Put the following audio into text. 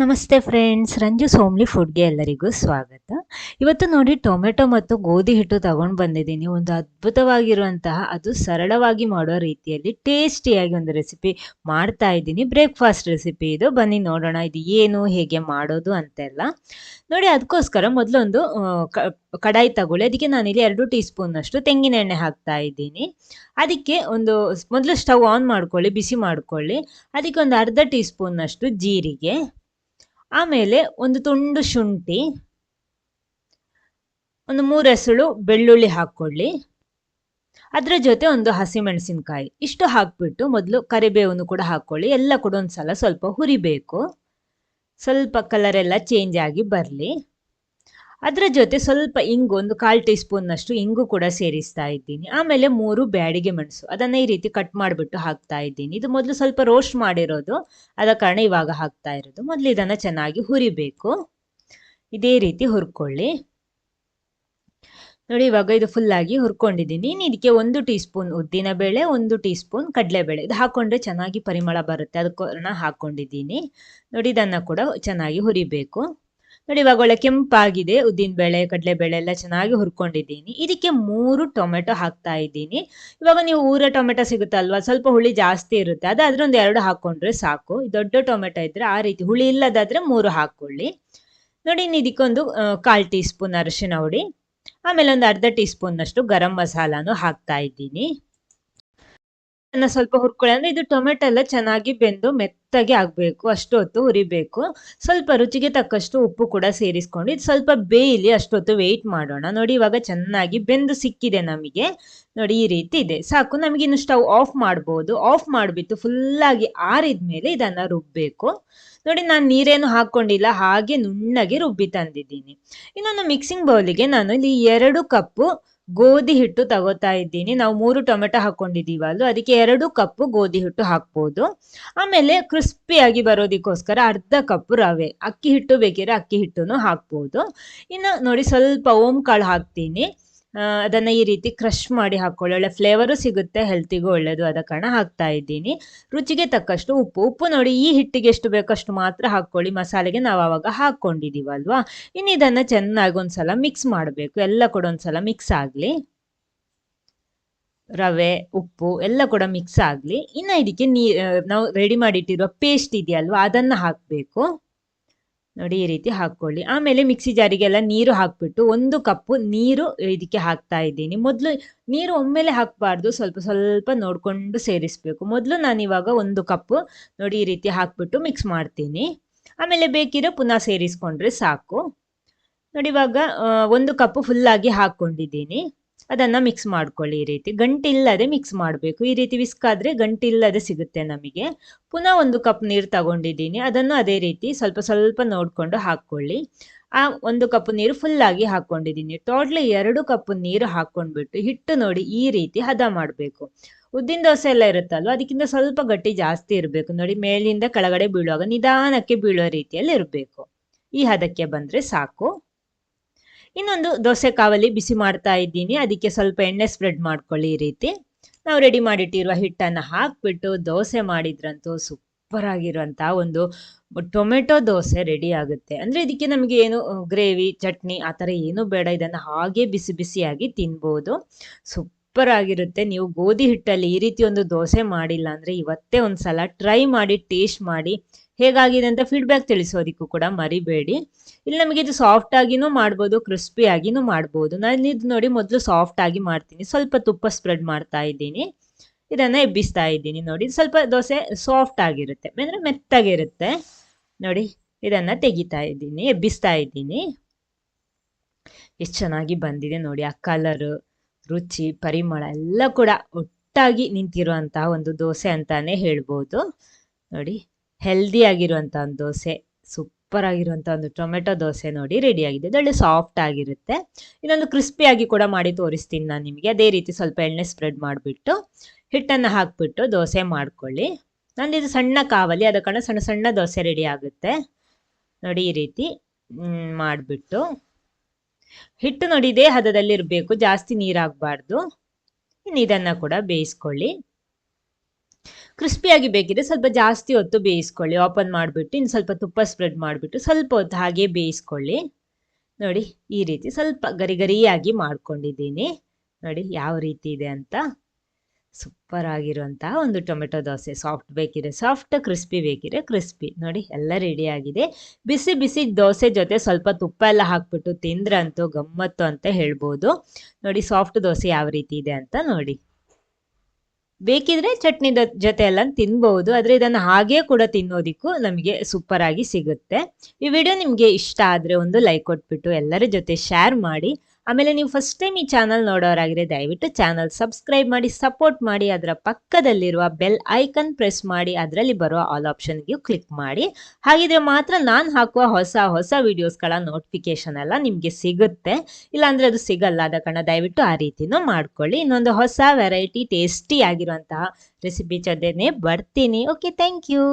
ನಮಸ್ತೆ ಫ್ರೆಂಡ್ಸ್ ರಂಜು ಸೋಮ್ಲಿ ಫುಡ್ಗೆ ಎಲ್ಲರಿಗೂ ಸ್ವಾಗತ. ಇವತ್ತು ನೋಡಿ ಟೊಮೆಟೊ ಮತ್ತು ಗೋಧಿ ಹಿಟ್ಟು ತಗೊಂಡು ಬಂದಿದ್ದೀನಿ. ಒಂದು ಅದ್ಭುತವಾಗಿರುವಂತಹ, ಅದು ಸರಳವಾಗಿ ಮಾಡೋ ರೀತಿಯಲ್ಲಿ ಟೇಸ್ಟಿಯಾಗಿ ಒಂದು ರೆಸಿಪಿ ಮಾಡ್ತಾ ಇದ್ದೀನಿ. ಬ್ರೇಕ್ಫಾಸ್ಟ್ ರೆಸಿಪಿ ಇದು. ಬನ್ನಿ ನೋಡೋಣ, ಇದು ಏನು, ಹೇಗೆ ಮಾಡೋದು ಅಂತೆಲ್ಲ. ನೋಡಿ, ಅದಕ್ಕೋಸ್ಕರ ಮೊದಲೊಂದು ಕಡಾಯಿ ತಗೊಳ್ಳಿ. ಅದಕ್ಕೆ ನಾನು ಇಲ್ಲಿ ಎರಡು ಟೀ ತೆಂಗಿನ ಎಣ್ಣೆ ಹಾಕ್ತಾ ಇದ್ದೀನಿ. ಅದಕ್ಕೆ ಒಂದು, ಮೊದಲು ಸ್ಟವ್ ಆನ್ ಮಾಡ್ಕೊಳ್ಳಿ, ಬಿಸಿ ಮಾಡ್ಕೊಳ್ಳಿ. ಅದಕ್ಕೆ ಒಂದು ಅರ್ಧ ಟೀ ಸ್ಪೂನ್ನಷ್ಟು ಜೀರಿಗೆ. ಆಮೇಲೆ ಒಂದು ತುಂಡು ಶುಂಠಿ, ಒಂದು ಮೂರು ಎಸಳು ಬೆಳ್ಳುಳ್ಳಿ ಹಾಕ್ಕೊಳ್ಳಿ. ಅದರ ಜೊತೆ ಒಂದು ಹಸಿಮೆಣಸಿನಕಾಯಿ. ಇಷ್ಟು ಹಾಕ್ಬಿಟ್ಟು ಮೊದಲು ಕರಿಬೇವನ್ನು ಕೂಡ ಹಾಕ್ಕೊಳ್ಳಿ. ಎಲ್ಲ ಕೂಡ ಒಂದು ಸಲ ಸ್ವಲ್ಪ ಹುರಿಬೇಕು. ಸ್ವಲ್ಪ ಕಲರ್ ಎಲ್ಲ ಚೇಂಜ್ ಆಗಿ ಬರಲಿ. ಅದರ ಜೊತೆ ಸ್ವಲ್ಪ ಇಂಗು, ಒಂದು ಕಾಲು ಟೀ ಸ್ಪೂನ್ನಷ್ಟು ಇಂಗು ಕೂಡ ಸೇರಿಸ್ತಾ ಇದ್ದೀನಿ. ಆಮೇಲೆ ಮೂರು ಬ್ಯಾಡಿಗೆ ಮೆಣಸು, ಅದನ್ನು ಈ ರೀತಿ ಕಟ್ ಮಾಡಿಬಿಟ್ಟು ಹಾಕ್ತಾ ಇದ್ದೀನಿ. ಇದು ಮೊದಲು ಸ್ವಲ್ಪ ರೋಸ್ಟ್ ಮಾಡಿರೋದು ಅದ ಕಾರಣ ಇವಾಗ ಹಾಕ್ತಾ ಇರೋದು. ಮೊದಲು ಇದನ್ನು ಚೆನ್ನಾಗಿ ಹುರಿಬೇಕು. ಇದೇ ರೀತಿ ಹುರ್ಕೊಳ್ಳಿ. ನೋಡಿ, ಇವಾಗ ಇದು ಫುಲ್ಲಾಗಿ ಹುರ್ಕೊಂಡಿದ್ದೀನಿ. ಇದಕ್ಕೆ ಒಂದು ಟೀ ಸ್ಪೂನ್ ಉದ್ದಿನ ಬೇಳೆ ಒಂದು ಟೀ ಸ್ಪೂನ್ ಕಡಲೆಬೇಳೆ. ಇದು ಹಾಕ್ಕೊಂಡ್ರೆ ಚೆನ್ನಾಗಿ ಪರಿಮಳ ಬರುತ್ತೆ. ಅದಕ್ಕೋಣ ಹಾಕ್ಕೊಂಡಿದ್ದೀನಿ ನೋಡಿ, ಇದನ್ನು ಕೂಡ ಚೆನ್ನಾಗಿ ಹುರಿಬೇಕು. ನೋಡಿ, ಇವಾಗ ಒಳ್ಳೆ ಕೆಂಪಾಗಿದೆ. ಉದ್ದಿನ ಬೇಳೆ, ಕಡಲೆ ಬೇಳೆ ಎಲ್ಲ ಚೆನ್ನಾಗಿ ಹುರ್ಕೊಂಡಿದ್ದೀನಿ. ಇದಕ್ಕೆ ಮೂರು ಟೊಮೆಟೊ ಹಾಕ್ತಾ ಇದ್ದೀನಿ. ಇವಾಗ ನೀವು ಊರ ಟೊಮೆಟೊ ಸಿಗುತ್ತಲ್ವಾ? ಸ್ವಲ್ಪ ಹುಳಿ ಜಾಸ್ತಿ ಇರುತ್ತೆ. ಅದಾದ್ರೆ ಒಂದು ಎರಡು ಹಾಕೊಂಡ್ರೆ ಸಾಕು. ದೊಡ್ಡ ಟೊಮೆಟೊ ಇದ್ರೆ ಆ ರೀತಿ ಹುಳಿ ಇಲ್ಲದಾದ್ರೆ ಮೂರು ಹಾಕೊಳ್ಳಿ. ನೋಡಿ, ಇನ್ನು ಇದಕ್ಕೊಂದು ಕಾಲು ಟೀ ಸ್ಪೂನ್ ಅರಿಶಿನ ಹುಡಿ. ಆಮೇಲೆ ಒಂದು ಅರ್ಧ ಟೀ ಸ್ಪೂನ್ನಷ್ಟು ಗರಂ ಮಸಾಲಾನು ಹಾಕ್ತಾ ಇದ್ದೀನಿ. ಸ್ವಲ್ಪ ಹುರ್ಕೊಳ್ಳಿ. ಅಂದ್ರೆ ಇದು ಟೊಮೆಟೊ ಎಲ್ಲ ಚೆನ್ನಾಗಿ ಬೆಂದು ಮೆತ್ತಗೆ ಆಗಬೇಕು. ಅಷ್ಟು ಹೊತ್ತು ಹುರಿಬೇಕು. ಸ್ವಲ್ಪ ರುಚಿಗೆ ತಕ್ಕಷ್ಟು ಉಪ್ಪು ಕೂಡ ಸೇರಿಸ್ಕೊಂಡು ಇದು ಸ್ವಲ್ಪ ಬೇಯಲಿ ಅಷ್ಟೊತ್ತು ವೆಯ್ಟ್ ಮಾಡೋಣ. ನೋಡಿ, ಇವಾಗ ಚೆನ್ನಾಗಿ ಬೆಂದು ಸಿಕ್ಕಿದೆ ನಮಗೆ. ನೋಡಿ, ಈ ರೀತಿ ಇದೆ. ಸಾಕು. ನಮಗೆ ಇನ್ನು ಸ್ಟವ್ ಆಫ್ ಮಾಡ್ಬೋದು. ಆಫ್ ಮಾಡಿಬಿಟ್ಟು ಫುಲ್ಲಾಗಿ ಆರಿದ ಮೇಲೆ ಇದನ್ನು ರುಬ್ಬಬೇಕು ನೋಡಿ, ನಾನು ನೀರೇನು ಹಾಕ್ಕೊಂಡಿಲ್ಲ. ಹಾಗೆ ನುಣ್ಣಗೆ ರುಬ್ಬಿ ತಂದಿದ್ದೀನಿ. ಇನ್ನೊಂದು ಮಿಕ್ಸಿಂಗ್ ಬೌಲಿಗೆ ನಾನು ಇಲ್ಲಿ ಎರಡು ಕಪ್ಪು ಗೋಧಿ ಹಿಟ್ಟು ತಗೋತಾ ಇದ್ದೀನಿ. ನಾವು ಮೂರು ಟೊಮೆಟೊ ಹಾಕೊಂಡಿದ್ದೀವಲ್ಲ ಅದಕ್ಕೆ ಎರಡು ಕಪ್ಪು ಗೋಧಿ ಹಿಟ್ಟು ಹಾಕ್ಬೋದು. ಆಮೇಲೆ ಕ್ರಿಸ್ಪಿಯಾಗಿ ಬರೋದಕ್ಕೋಸ್ಕರ ಅರ್ಧ ಕಪ್ ರವೆ, ಅಕ್ಕಿ ಹಿಟ್ಟು ಬೇಕಿದ್ರೆ ಅಕ್ಕಿ ಹಿಟ್ಟನ್ನು ಹಾಕ್ಬೋದು. ಇನ್ನು ನೋಡಿ ಸ್ವಲ್ಪ ಓಂ ಕಾಳು ಹಾಕ್ತೀನಿ. ಅದನ್ನು ಈ ರೀತಿ ಕ್ರಷ್ ಮಾಡಿ ಹಾಕ್ಕೊಳ್ಳಿ ಒಳ್ಳೆ ಫ್ಲೇವರು ಸಿಗುತ್ತೆ ಹೆಲ್ತಿಗೂ ಒಳ್ಳೆಯದು ಆದ ಕಾರಣ ಹಾಕ್ತಾ ಇದ್ದೀನಿ. ರುಚಿಗೆ ತಕ್ಕಷ್ಟು ಉಪ್ಪು. ಉಪ್ಪು ನೋಡಿ ಈ ಹಿಟ್ಟಿಗೆ ಎಷ್ಟು ಬೇಕಷ್ಟು ಮಾತ್ರ ಹಾಕ್ಕೊಳ್ಳಿ. ಮಸಾಲೆಗೆ ನಾವು ಆವಾಗ ಹಾಕ್ಕೊಂಡಿದ್ದೀವಲ್ವಾ ಇನ್ನು ಇದನ್ನು ಚೆನ್ನಾಗಿ ಒಂದ್ಸಲ ಮಿಕ್ಸ್ ಮಾಡಬೇಕು. ಎಲ್ಲ ಕೂಡ ಒಂದ್ಸಲ ಮಿಕ್ಸ್ ಆಗಲಿ. ರವೆ, ಉಪ್ಪು ಎಲ್ಲ ಕೂಡ ಮಿಕ್ಸ್ ಆಗಲಿ. ಇನ್ನು ಇದಕ್ಕೆ ನೀ ನಾವು ರೆಡಿ ಮಾಡಿಟ್ಟಿರುವ ಪೇಸ್ಟ್ ಇದೆಯಲ್ವಾ? ಅದನ್ನು ಹಾಕಬೇಕು. ನೋಡಿ, ಈ ರೀತಿ ಹಾಕ್ಕೊಳ್ಳಿ. ಆಮೇಲೆ ಮಿಕ್ಸಿ ಜಾರಿಗೆಲ್ಲ ನೀರು ಹಾಕ್ಬಿಟ್ಟು ಒಂದು ಕಪ್ಪು ನೀರು ಇದಕ್ಕೆ ಹಾಕ್ತಾ ಇದ್ದೀನಿ. ಮೊದಲು ನೀರು ಒಮ್ಮೆಲೆ ಹಾಕಬಾರ್ದು, ಸ್ವಲ್ಪ ಸ್ವಲ್ಪ ನೋಡಿಕೊಂಡು ಸೇರಿಸಬೇಕು. ಮೊದಲು ನಾನು ಇವಾಗ ಒಂದು ಕಪ್ಪು ನೋಡಿ, ಈ ರೀತಿ ಹಾಕ್ಬಿಟ್ಟು ಮಿಕ್ಸ್ ಮಾಡ್ತೀನಿ. ಆಮೇಲೆ ಬೇಕಿರೋ ಪುನಃ ಸೇರಿಸ್ಕೊಂಡ್ರೆ ಸಾಕು. ನೋಡಿ, ಇವಾಗ ಒಂದು ಕಪ್ಪು ಫುಲ್ಲಾಗಿ ಹಾಕ್ಕೊಂಡಿದ್ದೀನಿ. ಅದನ್ನು ಮಿಕ್ಸ್ ಮಾಡ್ಕೊಳ್ಳಿ ಈ ರೀತಿ. ಗಂಟಿಲ್ಲದೆ ಮಿಕ್ಸ್ ಮಾಡಬೇಕು. ಈ ರೀತಿ ವಿಸ್ಕ್ ಆದ್ರೆ ಗಂಟಿಲ್ಲದೆ ಸಿಗುತ್ತೆ ನಮಗೆ. ಪುನಃ ಒಂದು ಕಪ್ ನೀರು ತಗೊಂಡಿದ್ದೀನಿ. ಅದನ್ನು ಅದೇ ರೀತಿ ಸ್ವಲ್ಪ ಸ್ವಲ್ಪ ನೋಡಿಕೊಂಡು ಹಾಕ್ಕೊಳ್ಳಿ. ಆ ಒಂದು ಕಪ್ ನೀರು ಆಗಿ ಹಾಕೊಂಡಿದ್ದೀನಿ ಟೋಟ್ಲಿ ಎರಡು ಕಪ್ ನೀರು ಹಾಕೊಂಡ್ಬಿಟ್ಟು ಹಿಟ್ಟು ನೋಡಿ ಈ ರೀತಿ ಹದ ಮಾಡಬೇಕು. ಉದ್ದಿನ ದೋಸೆ ಎಲ್ಲ ಇರುತ್ತಲ್ವ? ಅದಕ್ಕಿಂತ ಸ್ವಲ್ಪ ಗಟ್ಟಿ ಜಾಸ್ತಿ ಇರಬೇಕು. ನೋಡಿ, ಮೇಲಿಂದ ಕೆಳಗಡೆ ಬೀಳುವಾಗ ನಿಧಾನಕ್ಕೆ ಬೀಳೋ ರೀತಿಯಲ್ಲಿ ಇರಬೇಕು. ಈ ಹದಕ್ಕೆ ಬಂದರೆ ಸಾಕು. ಇನ್ನೊಂದು ದೋಸೆ ಕಾವಲಿ ಬಿಸಿ ಮಾಡ್ತಾ ಇದ್ದೀನಿ. ಅದಕ್ಕೆ ಸ್ವಲ್ಪ ಎಣ್ಣೆ ಸ್ಪ್ರೆಡ್ ಮಾಡ್ಕೊಳ್ಳಿ ಈ ರೀತಿ. ನಾವು ರೆಡಿ ಮಾಡಿಟ್ಟಿರುವ ಹಿಟ್ಟನ್ನು ಹಾಕ್ಬಿಟ್ಟು ದೋಸೆ ಮಾಡಿದ್ರಂತೂ ಸೂಪರ್ ಆಗಿರುವಂಥ ಒಂದು ಟೊಮೆಟೊ ದೋಸೆ ರೆಡಿ ಆಗುತ್ತೆ. ಅಂದರೆ ಇದಕ್ಕೆ ನಮಗೆ ಏನು ಗ್ರೇವಿ, ಚಟ್ನಿ ಆ ಥರ ಏನೂ ಬೇಡ. ಇದನ್ನು ಹಾಗೆ ಬಿಸಿ ಬಿಸಿಯಾಗಿ ತಿನ್ಬೋದು. ಸೂಪರ್ ಆಗಿರುತ್ತೆ ನೀವು ಗೋಧಿ ಹಿಟ್ಟಲ್ಲಿ ಈ ರೀತಿ ಒಂದು ದೋಸೆ ಮಾಡಿಲ್ಲ ಅಂದರೆ ಇವತ್ತೇ ಒಂದು ಸಲ ಟ್ರೈ ಮಾಡಿ ಟೇಸ್ಟ್ ಮಾಡಿ ಹೇಗಾಗಿದೆ ಅಂತ ಫೀಡ್ಬ್ಯಾಕ್ ತಿಳಿಸೋದಿಕ್ಕೂ ಕೂಡ ಮರಿಬೇಡಿ. ಇಲ್ಲಿ ನಮಗೆ ಇದು ಸಾಫ್ಟ್ ಆಗಿನೂ ಮಾಡ್ಬೋದು ಕ್ರಿಸ್ಪಿ ಆಗಿನೂ ಮಾಡ್ಬೋದು. ನಾನು ಇದು ನೋಡಿ ಮೊದಲು ಸಾಫ್ಟ್ ಆಗಿ ಮಾಡ್ತೀನಿ. ಸ್ವಲ್ಪ ತುಪ್ಪ ಸ್ಪ್ರೆಡ್ ಮಾಡ್ತಾ ಇದ್ದೀನಿ. ಇದನ್ನು ಎಬ್ಬಿಸ್ತಾ ಇದ್ದೀನಿ ನೋಡಿ. ಸ್ವಲ್ಪ ದೋಸೆ ಸಾಫ್ಟ್ ಆಗಿರುತ್ತೆ. ಅಂದರೆ ಮೆತ್ತಾಗಿರುತ್ತೆ. ನೋಡಿ, ಇದನ್ನು ತೆಗಿತಾ ಇದ್ದೀನಿ, ಎಬ್ಬಿಸ್ತಾ ಇದ್ದೀನಿ. ಎಷ್ಟು ಚೆನ್ನಾಗಿ ಬಂದಿದೆ ನೋಡಿ. ಆ ಕಲರು ರುಚಿ, ಪರಿಮಳ ಎಲ್ಲ ಕೂಡ ಒಟ್ಟಾಗಿ ನಿಂತಿರುವಂತಹ ಒಂದು ದೋಸೆ ಅಂತಾನೆ ಹೇಳ್ಬೋದು. ನೋಡಿ. ಹೆಲ್ದಿ ಆಗಿರುವಂಥ ಒಂದು ದೋಸೆ ಸೂಪರ್ ಆಗಿರುವಂಥ ಒಂದು ಟೊಮೆಟೊ ದೋಸೆ ನೋಡಿ ರೆಡಿ ಆಗಿದೆ. ಒಳ್ಳೆ ಸಾಫ್ಟ್ ಆಗಿರುತ್ತೆ. ಇನ್ನೊಂದು ಕ್ರಿಸ್ಪಿಯಾಗಿ ಕೂಡ ಮಾಡಿ ತೋರಿಸ್ತೀನಿ ನಾನು ನಿಮಗೆ. ಅದೇ ರೀತಿ ಸ್ವಲ್ಪ ಎಣ್ಣೆ ಸ್ಪ್ರೆಡ್ ಮಾಡಿಬಿಟ್ಟು ಹಿಟ್ಟನ್ನು ಹಾಕ್ಬಿಟ್ಟು ದೋಸೆ ಮಾಡ್ಕೊಳ್ಳಿ. ನಂದು ಇದು ಸಣ್ಣ ಕಾವಲಿ, ಅದ ಕಾರಣ ಸಣ್ಣ ಸಣ್ಣ ದೋಸೆ ರೆಡಿ ಆಗುತ್ತೆ. ನೋಡಿ ಈ ರೀತಿ ಮಾಡಿಬಿಟ್ಟು. ಹಿಟ್ಟು ನೋಡಿ ಇದೇ ಹದದಲ್ಲಿ ಇರಬೇಕು. ಜಾಸ್ತಿ ನೀರಾಗಬಾರ್ದು. ಇನ್ನು ಇದನ್ನು ಕೂಡ ಬೇಯಿಸ್ಕೊಳ್ಳಿ. ಕ್ರಿಸ್ಪಿಯಾಗಿ ಬೇಕಿದ್ರೆ ಸ್ವಲ್ಪ ಜಾಸ್ತಿ ಹೊತ್ತು ಬೇಯಿಸ್ಕೊಳ್ಳಿ. ಓಪನ್ ಮಾಡಿಬಿಟ್ಟು ಇನ್ನು ಸ್ವಲ್ಪ ತುಪ್ಪ ಸ್ಪ್ರೆಡ್ ಮಾಡಿಬಿಟ್ಟು ಸ್ವಲ್ಪ ಹೊತ್ತು ಹಾಗೆ ಬೇಯಿಸ್ಕೊಳ್ಳಿ. ನೋಡಿ, ಈ ರೀತಿ ಸ್ವಲ್ಪ ಗರಿ ಗರಿಯಾಗಿ ಮಾಡ್ಕೊಂಡಿದ್ದೀನಿ. ನೋಡಿ, ಯಾವ ರೀತಿ ಇದೆ ಅಂತ. ಸೂಪರ್ ಆಗಿರುವಂತಹ ಒಂದು ಟೊಮೆಟೊ ದೋಸೆ. ಸಾಫ್ಟ್ ಬೇಕಿದ್ರೆ ಸಾಫ್ಟ್ ಕ್ರಿಸ್ಪಿ ಬೇಕಿದ್ರೆ ಕ್ರಿಸ್ಪಿ ನೋಡಿ, ಎಲ್ಲ ರೆಡಿ ಆಗಿದೆ. ಬಿಸಿ ಬಿಸಿ ದೋಸೆ ಜೊತೆ ಸ್ವಲ್ಪ ತುಪ್ಪ ಎಲ್ಲ ಹಾಕ್ಬಿಟ್ಟು ತಿಂದ್ರಂತೂ ಗಮ್ಮತ್ತು ಅಂತ ಹೇಳ್ಬೋದು. ನೋಡಿ ಸಾಫ್ಟ್ ದೋಸೆ ಯಾವ ರೀತಿ ಇದೆ ಅಂತ ನೋಡಿ. ಬೇಕಿದ್ರೆ ಚಟ್ನಿ ಜೊತೆ ಎಲ್ಲ ತಿನ್ಬಹುದು ಆದರೆ ಇದನ್ನು ಹಾಗೇ ಕೂಡ ತಿನ್ನೋದಿಕ್ಕೂ ನಮಗೆ ಸೂಪರ್ ಆಗಿ ಸಿಗುತ್ತೆ. ಈ ವಿಡಿಯೋ ನಿಮಗೆ ಇಷ್ಟ ಆದರೆ ಒಂದು ಲೈಕ್ ಕೊಟ್ಬಿಟ್ಟು ಎಲ್ಲರ ಜೊತೆ ಶೇರ್ ಮಾಡಿ. ಆಮೇಲೆ ನೀವು ಫಸ್ಟ್ ಟೈಮ್ ಈ ಚಾನಲ್ ನೋಡೋರಾಗಿದ್ರೆ ದಯವಿಟ್ಟು ಚಾನಲ್ ಸಬ್ಸ್ಕ್ರೈಬ್ ಮಾಡಿ ಸಪೋರ್ಟ್ ಮಾಡಿ, ಅದರ ಪಕ್ಕದಲ್ಲಿರುವ ಬೆಲ್ ಐಕನ್ ಪ್ರೆಸ್ ಮಾಡಿ, ಅದರಲ್ಲಿ ಬರುವ ಆಲ್ ಆಪ್ಷನ್ಗೂ ಕ್ಲಿಕ್ ಮಾಡಿ. ಹಾಗಿದ್ರೆ ಮಾತ್ರ ನಾನು ಹಾಕುವ ಹೊಸ ಹೊಸ ವಿಡಿಯೋಸ್ಗಳ ನೋಟಿಫಿಕೇಶನ್ ಎಲ್ಲ ನಿಮಗೆ ಸಿಗುತ್ತೆ. ಇಲ್ಲಾಂದರೆ ಅದು ಸಿಗಲ್ಲ ಆದ ಕಾರಣ ದಯವಿಟ್ಟು ಆ ರೀತಿನೂ ಮಾಡ್ಕೊಳ್ಳಿ. ಇನ್ನೊಂದು ಹೊಸ ವೆರೈಟಿ ಟೇಸ್ಟಿ ಆಗಿರುವಂತಹ ರೆಸಿಪಿ ಜೊತೆನೆ ಬರ್ತೀನಿ. Okay thank you